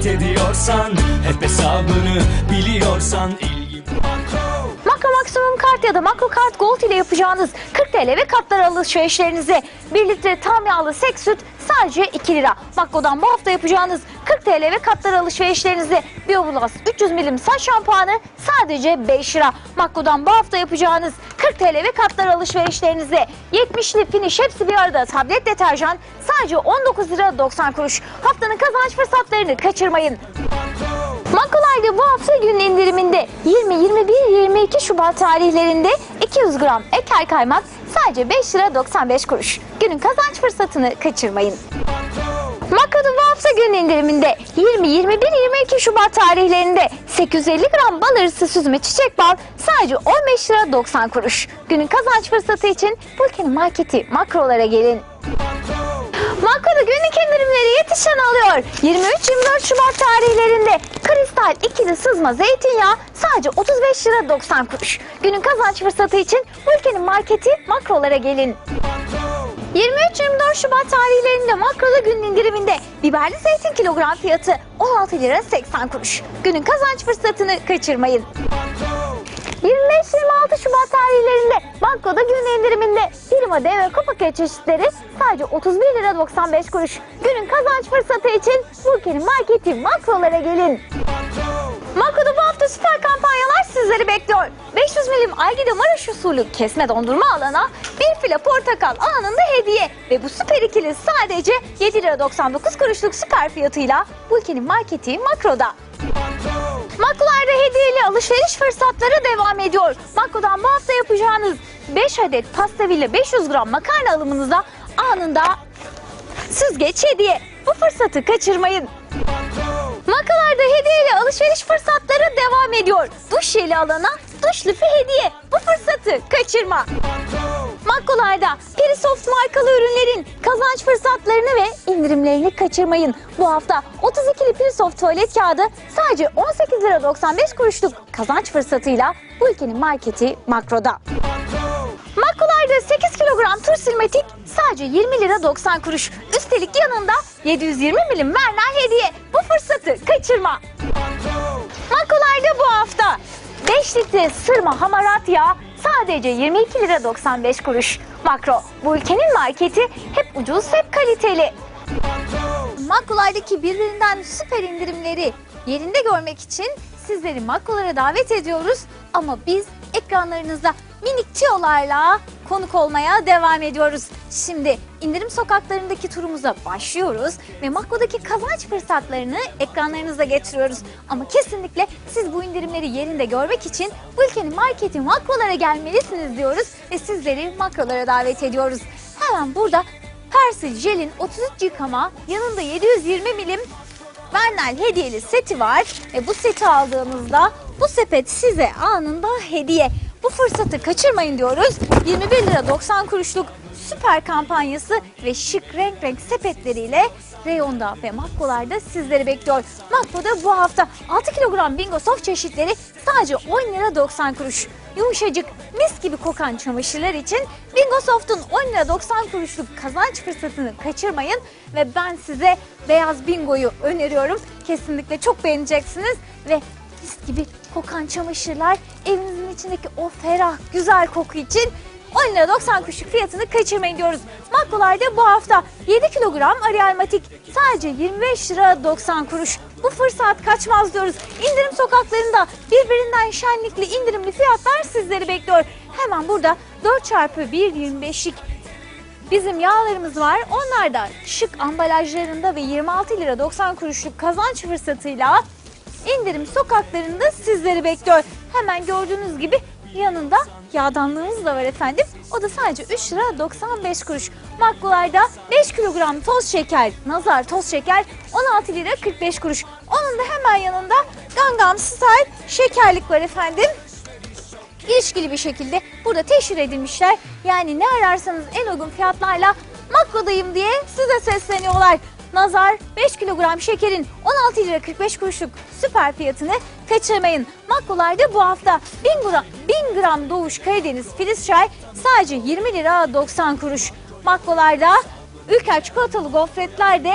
taklit ediyorsan Hep hesabını biliyorsan ilgi Makro Maksimum Kart ya da Makro Kart Gold ile yapacağınız 40 TL ve katlar alışverişlerinize 1 litre tam yağlı sek süt sadece 2 lira. Makro'dan bu hafta yapacağınız 40 TL ve katlar alışverişlerinize Bioblast 300 milim saç şampuanı sadece 5 lira. Makro'dan bu hafta yapacağınız 40 TL ve katlar alışverişlerinize 70'li finish hepsi bir arada tablet deterjan sadece 19 lira 90 kuruş. Haftanın kazanç fırsatlarını kaçırmayın. Makrolarda bu hafta gün indiriminde 20, 21, 22 Şubat tarihlerinde 200 gram eker kaymak sadece 5 lira 95 kuruş. Günün kazanç fırsatını kaçırmayın. Makroda bu hafta gün indiriminde 20, 21, 22 Şubat tarihlerinde 850 gram bal arısı süzme çiçek bal sadece 15 lira 90 kuruş. Günün kazanç fırsatı için bu ülkenin marketi makrolara gelin. Makroda günlük indirimleri yetişen alıyor. 23-24 Şubat tarihlerinde kristal ikili sızma zeytinyağı sadece 35 lira 90 kuruş. Günün kazanç fırsatı için bu ülkenin marketi makrolara gelin. 23-24 Şubat tarihlerinde makroda günün indiriminde biberli zeytin kilogram fiyatı 16 lira 80 kuruş. Günün kazanç fırsatını kaçırmayın. 25-26 Şubat tarihlerinde Banko'da gün indiriminde Prima dev ve kupa çeşitleri sadece 31 lira 95 kuruş. Günün kazanç fırsatı için bu ülkenin marketi makrolara gelin. Makro'da bu hafta süper kampanyalar sizleri bekliyor. 500 milim Algida Maraş usulü kesme dondurma alana bir file portakal anında hediye. Ve bu süper ikili sadece 7 lira 99 kuruşluk süper fiyatıyla bu ülkenin marketi Makro'da. Makrolarda hediyeli alışveriş fırsatları devam ediyor. Makro'dan bu hafta yapacağınız 5 adet pastaville 500 gram makarna alımınıza anında süzgeç hediye. Bu fırsatı kaçırmayın. Makalarda hediyeli alışveriş fırsatları devam ediyor. Duş jeli alana duş lüfü hediye. Bu fırsatı kaçırma. Makkolarda Perisoft markalı ürünlerin kazanç fırsatlarını ve indirimlerini kaçırmayın. Bu hafta 32'li Perisoft tuvalet kağıdı sadece 18 lira 95 kuruşluk kazanç fırsatıyla bu ülkenin marketi Makro'da. Makkolarda 8 kilogram tur silmetik sadece 20 lira 90 kuruş. Üstelik yanında 720 milim Werner hediye. Bu fırsatı kaçırma. Makkolarda bu hafta 5 litre sırma hamarat yağı sadece 22 lira 95 kuruş. Makro bu ülkenin marketi hep ucuz hep kaliteli. Makrolardaki birbirinden süper indirimleri yerinde görmek için sizleri makrolara davet ediyoruz. Ama biz ekranlarınızda minik tiyolarla konuk olmaya devam ediyoruz. Şimdi indirim sokaklarındaki turumuza başlıyoruz ve makrodaki kazanç fırsatlarını ekranlarınıza getiriyoruz. Ama kesinlikle siz bu indirimleri yerinde görmek için bu ülkenin marketi makrolara gelmelisiniz diyoruz ve sizleri makrolara davet ediyoruz. Hemen burada Persil Jel'in 33 yıkama yanında 720 milim Vernal hediyeli seti var ve bu seti aldığınızda bu sepet size anında hediye. Bu fırsatı kaçırmayın diyoruz. 21 lira 90 kuruşluk süper kampanyası ve şık renk renk sepetleriyle reyonda ve makkolarda sizleri bekliyor. Makko'da bu hafta 6 kilogram bingo soft çeşitleri sadece 10 lira 90 kuruş. Yumuşacık mis gibi kokan çamaşırlar için Bingo Soft'un 10 lira 90 kuruşluk kazanç fırsatını kaçırmayın ve ben size beyaz bingoyu öneriyorum. Kesinlikle çok beğeneceksiniz ve mis gibi kokan çamaşırlar evinizin içindeki o ferah güzel koku için 10 lira 90 kuruşluk fiyatını kaçırmayın diyoruz. Makrolarda bu hafta 7 kilogram Ariel Matik sadece 25 lira 90 kuruş. Bu fırsat kaçmaz diyoruz. İndirim sokaklarında birbirinden şenlikli indirimli fiyatlar sizleri bekliyor. Hemen burada 4 çarpı 1.25'lik Bizim yağlarımız var. Onlar da şık ambalajlarında ve 26 lira 90 kuruşluk kazanç fırsatıyla indirim sokaklarında sizleri bekliyor. Hemen gördüğünüz gibi yanında yağdanlığımız da var efendim. O da sadece 3 lira 95 kuruş. Makbularda 5 kilogram toz şeker, nazar toz şeker 16 lira 45 kuruş. Onun da hemen yanında Gangnam Style şekerlik var efendim ilişkili bir şekilde burada teşhir edilmişler. Yani ne ararsanız en uygun fiyatlarla Makro'dayım diye size sesleniyorlar. Nazar 5 kilogram şekerin 16 lira 45 kuruşluk süper fiyatını kaçırmayın. Makrolarda bu hafta 1000 gram, 1000 gram Doğuş Karadeniz Filiz Çay sadece 20 lira 90 kuruş. Makrolarda Ülker çikolatalı gofretler de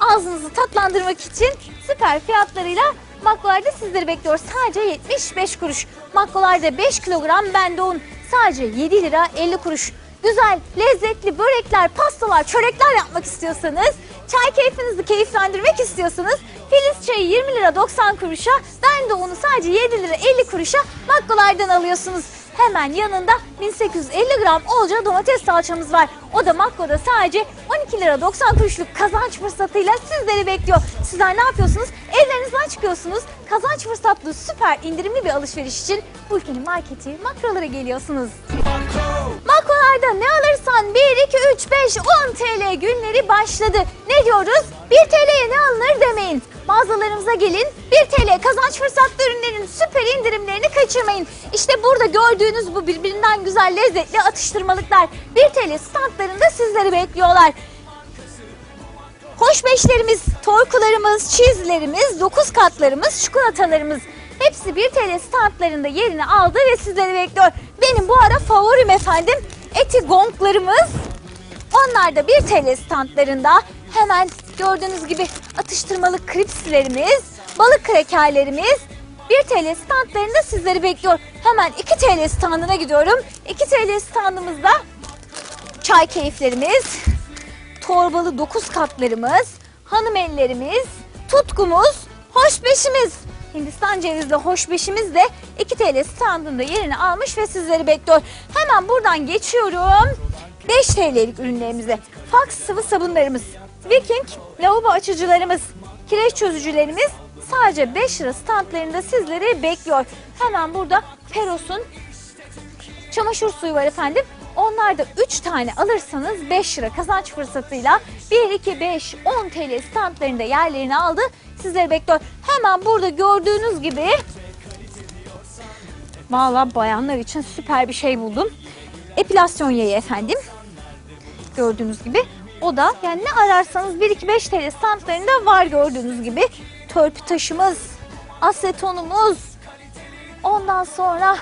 ağzınızı tatlandırmak için süper fiyatlarıyla makrolarda sizleri bekliyor. Sadece 75 kuruş. Makrolarda 5 kilogram bende un. Sadece 7 lira 50 kuruş. Güzel, lezzetli börekler, pastalar, çörekler yapmak istiyorsanız, çay keyfinizi keyiflendirmek istiyorsanız Filiz çayı 20 lira 90 kuruşa, ben de onu sadece 7 lira 50 kuruşa makrolardan alıyorsunuz. Hemen yanında 1850 gram olca domates salçamız var. O da makroda sadece 12 lira 90 kuruşluk kazanç fırsatıyla sizleri bekliyor. Sizler ne yapıyorsunuz? Evlerinizden çıkıyorsunuz. Kazanç fırsatlı süper indirimli bir alışveriş için bu ülkenin marketi makrolara geliyorsunuz. Makrolarda ne alırsan 1, 2, 3, 5, 10 TL günleri başladı. Ne diyoruz? 1 TL'ye ne alınır demeyin. Mağazalarımıza gelin 1 TL kazanç fırsatlı ürünlerin süper indirimlerini kaçırmayın. İşte burada gördüğünüz bu birbirinden güzel lezzetli atıştırmalıklar 1 TL standlarında sizleri bekliyorlar. Hoşbeşlerimiz, torkularımız, çizlerimiz, 9 katlarımız, çikolatalarımız hepsi 1 TL standlarında yerini aldı ve sizleri bekliyor. Benim bu ara favorim efendim eti gonglarımız. Onlar da 1 TL standlarında hemen gördüğünüz gibi atıştırmalık kripslerimiz, balık krekerlerimiz 1 TL standlarında sizleri bekliyor. Hemen 2 TL standına gidiyorum. 2 TL standımızda çay keyiflerimiz, torbalı 9 katlarımız, hanım ellerimiz, tutkumuz, hoşbeşimiz. Hindistan cevizli hoşbeşimiz de 2 TL standında yerini almış ve sizleri bekliyor. Hemen buradan geçiyorum. 5 TL'lik ürünlerimize. Fax sıvı sabunlarımız, Viking lavabo açıcılarımız, kireç çözücülerimiz sadece 5 lira standlarında sizleri bekliyor. Hemen burada Peros'un çamaşır suyu var efendim. Onlar da 3 tane alırsanız 5 lira kazanç fırsatıyla 1, 2, 5, 10 TL standlarında yerlerini aldı. Sizleri bekliyor. Hemen burada gördüğünüz gibi Valla bayanlar için süper bir şey buldum. Epilasyon yayı efendim. Gördüğünüz gibi. O da yani ne ararsanız 1-2-5 TL standlarında var gördüğünüz gibi. Törpü taşımız, asetonumuz, ondan sonra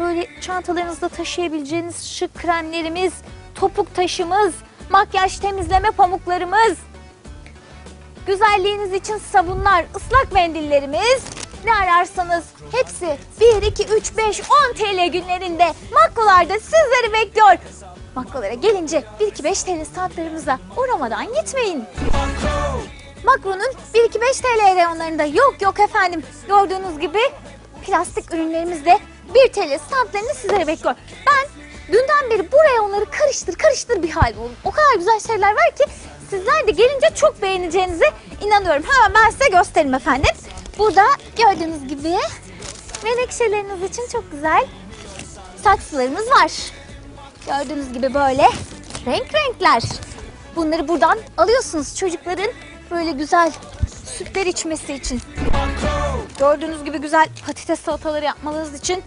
böyle çantalarınızda taşıyabileceğiniz şık kremlerimiz, topuk taşımız, makyaj temizleme pamuklarımız, güzelliğiniz için sabunlar, ıslak mendillerimiz, ne ararsanız hepsi 1, 2, 3, 5, 10 TL günlerinde makrolarda sizleri bekliyor. Makrolara gelince 1, 2, 5 TL standlarımıza uğramadan gitmeyin. Makro'nun 1-2-5 TL reyonlarında yok yok efendim. Gördüğünüz gibi plastik ürünlerimiz de 1 TL standlarını sizlere bekliyor. Ben dünden beri bu reyonları karıştır karıştır bir hal buldum. O kadar güzel şeyler var ki sizler de gelince çok beğeneceğinize inanıyorum. Hemen ben size göstereyim efendim. Burada gördüğünüz gibi menekşeleriniz için çok güzel saksılarımız var. Gördüğünüz gibi böyle renk renkler. Bunları buradan alıyorsunuz çocukların böyle güzel sütler içmesi için. Gördüğünüz gibi güzel patates salataları yapmanız için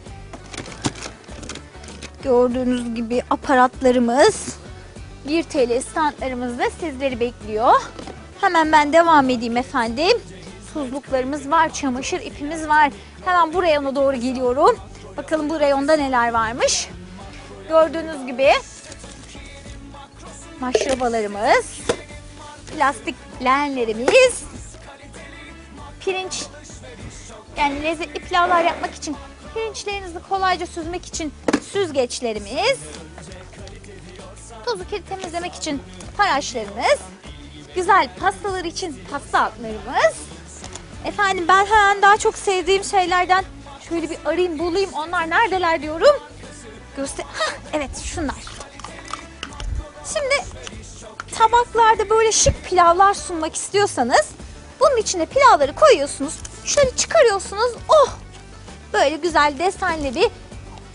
gördüğünüz gibi aparatlarımız 1 TL standlarımız da sizleri bekliyor. Hemen ben devam edeyim efendim. Tuzluklarımız var, çamaşır ipimiz var. Hemen bu reyona doğru geliyorum. Bakalım bu reyonda neler varmış. Gördüğünüz gibi maşrabalarımız, plastik leğenlerimiz, pirinç yani lezzetli pilavlar yapmak için pirinçlerinizi kolayca süzmek için süzgeçlerimiz, tozu kiri temizlemek için paraşlarımız, güzel pastalar için pasta altlarımız. Efendim ben hemen daha çok sevdiğim şeylerden şöyle bir arayayım bulayım onlar neredeler diyorum. Göster. Hah, evet şunlar. Şimdi tabaklarda böyle şık pilavlar sunmak istiyorsanız bunun içine pilavları koyuyorsunuz. Şöyle çıkarıyorsunuz. Oh! Böyle güzel desenli bir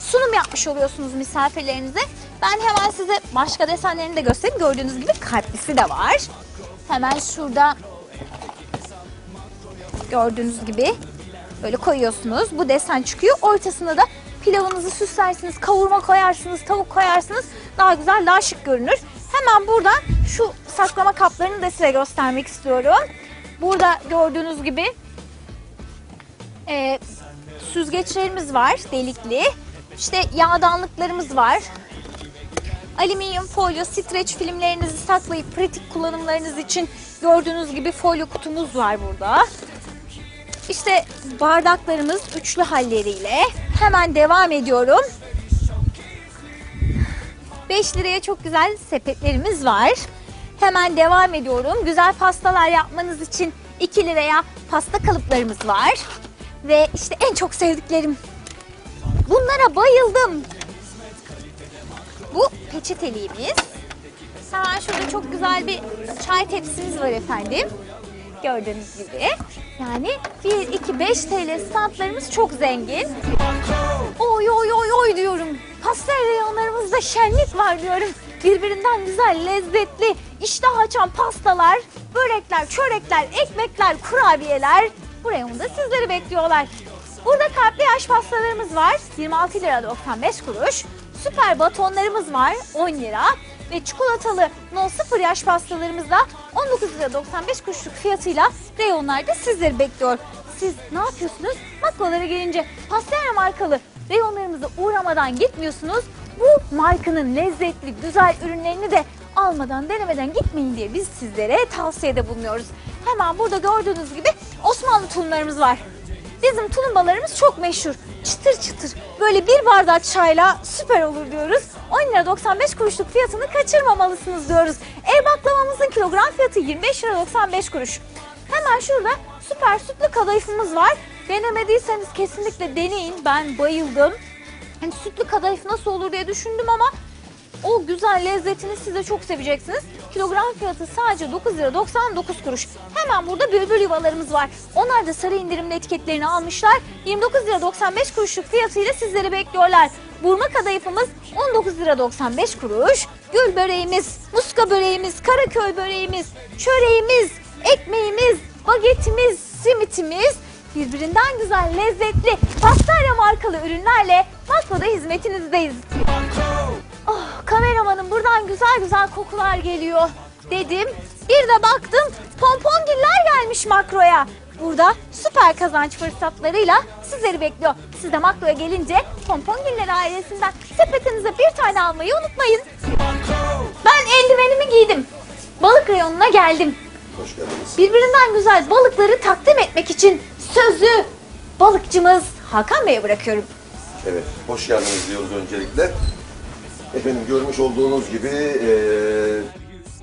sunum yapmış oluyorsunuz misafirlerinize. Ben hemen size başka desenlerini de göstereyim. Gördüğünüz gibi kalplisi de var. Hemen şurada gördüğünüz gibi böyle koyuyorsunuz. Bu desen çıkıyor. Ortasına da pilavınızı süslersiniz, kavurma koyarsınız, tavuk koyarsınız. Daha güzel, daha şık görünür. Hemen buradan şu saklama kaplarını da size göstermek istiyorum. Burada gördüğünüz gibi e, süzgeçlerimiz var delikli. İşte yağdanlıklarımız var. alüminyum folyo, streç filmlerinizi saklayıp pratik kullanımlarınız için gördüğünüz gibi folyo kutumuz var burada. İşte bardaklarımız üçlü halleriyle. Hemen devam ediyorum. 5 liraya çok güzel sepetlerimiz var. Hemen devam ediyorum. Güzel pastalar yapmanız için 2 liraya pasta kalıplarımız var. Ve işte en çok sevdiklerim. Bunlara bayıldım. Bu peçeteliğimiz. Hemen şurada çok güzel bir çay tepsimiz var efendim. Gördüğünüz gibi. Yani 1, 2, 5 TL standlarımız çok zengin. Oy oy oy oy diyorum. Pastel reyonlarımızda şenlik var diyorum. Birbirinden güzel, lezzetli, iştah açan pastalar, börekler, çörekler, ekmekler, kurabiyeler bu reyonda sizleri bekliyorlar. Burada kalpli yaş pastalarımız var. 26 lira 95 kuruş. Süper batonlarımız var 10 lira. Ve çikolatalı no 0 yaş pastalarımız da 19 lira 95 kuruşluk fiyatıyla reyonlarda sizleri bekliyor. Siz ne yapıyorsunuz? Makrolara gelince Pastene markalı reyonlarımıza uğramadan gitmiyorsunuz. Bu markanın lezzetli, güzel ürünlerini de almadan, denemeden gitmeyin diye biz sizlere tavsiyede bulunuyoruz. Hemen burada gördüğünüz gibi Osmanlı tulumlarımız var. Bizim tulumbalarımız çok meşhur. Çıtır çıtır. Böyle bir bardak çayla süper olur diyoruz. 10 lira 95 kuruşluk fiyatını kaçırmamalısınız diyoruz. Ev baklavamızın kilogram fiyatı 25 lira 95 kuruş. Hemen şurada süper sütlü kadayıfımız var. Denemediyseniz kesinlikle deneyin. Ben bayıldım. Hani sütlü kadayıf nasıl olur diye düşündüm ama o güzel lezzetini siz de çok seveceksiniz. Kilogram fiyatı sadece 9 lira 99 kuruş. Hemen burada bülbül yuvalarımız var. Onlar da sarı indirimli etiketlerini almışlar. 29 lira 95 kuruşluk fiyatıyla sizleri bekliyorlar. Burma kadayıfımız 19 lira 95 kuruş. Gül böreğimiz, muska böreğimiz, karaköy böreğimiz, çöreğimiz, ekmeğimiz, bagetimiz, simitimiz birbirinden güzel, lezzetli, pastayla markalı ürünlerle Makro'da hizmetinizdeyiz. Kameramanım buradan güzel güzel kokular geliyor dedim. Bir de baktım pompongiller gelmiş makroya. Burada süper kazanç fırsatlarıyla sizleri bekliyor. Siz de makroya gelince pompongiller ailesinden sepetinize bir tane almayı unutmayın. Ben eldivenimi giydim. Balık reyonuna geldim. Hoş geldiniz. Birbirinden güzel balıkları takdim etmek için sözü balıkçımız Hakan Bey'e bırakıyorum. Evet, hoş geldiniz diyoruz öncelikle. Efendim görmüş olduğunuz gibi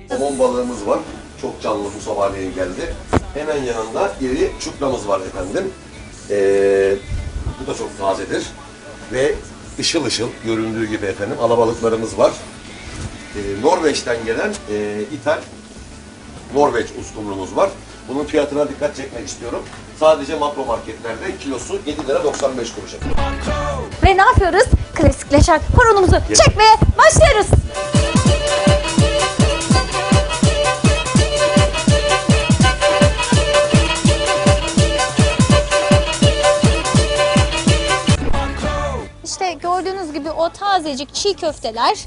somon balığımız var. Çok canlı bu sabahleyin geldi. Hemen yanında iri çupramız var efendim. Eee, bu da çok tazedir. Ve ışıl ışıl göründüğü gibi efendim alabalıklarımız var. Eee, Norveç'ten gelen eee ithal Norveç uskumrumuz var. Bunun fiyatına dikkat çekmek istiyorum. Sadece makro marketlerde kilosu 7 lira 95 kuruş. Ve ne yapıyoruz? Klasikleşen horonumuzu çekmeye başlıyoruz. İşte gördüğünüz gibi o tazecik çiğ köfteler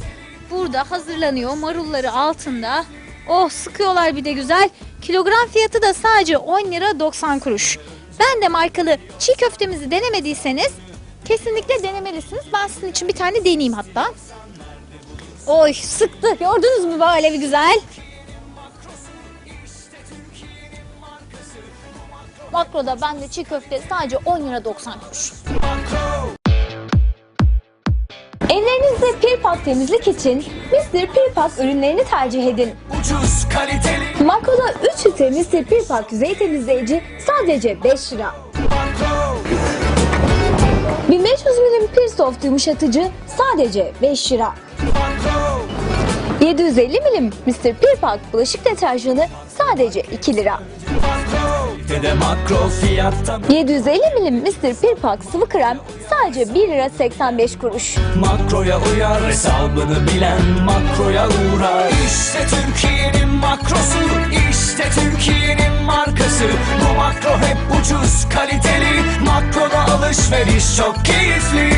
burada hazırlanıyor. Marulları altında. Oh sıkıyorlar bir de güzel. Kilogram fiyatı da sadece 10 lira 90 kuruş. Ben de markalı çiğ köftemizi denemediyseniz kesinlikle denemelisiniz. Ben sizin için bir tane deneyeyim hatta. Oy sıktı. Gördünüz mü böyle bir güzel. Makroda bende çiğ köfte sadece 10 lira 90 kuruş. Evlerinizde pirpak temizlik için Mr. Pirpak ürünlerini tercih edin. Ucuz kaliteli Makroda 3 litre Mr. Pirpak yüzey temizleyici sadece 5 lira. 1500 milim Pirsoft yumuşatıcı sadece 5 lira. 750 milim Mr. Pirpak bulaşık deterjanı sadece 2 lira. Dede makro fiyatta 750 milim Mr. Pirpak sıvı krem sadece 1 lira 85 kuruş. Makroya uyar hesabını bilen makroya uğrar İşte Türkiye'nin makrosu işte Türkiye'nin markası Bu makro hep ucuz kaliteli Makroda alışveriş çok keyifli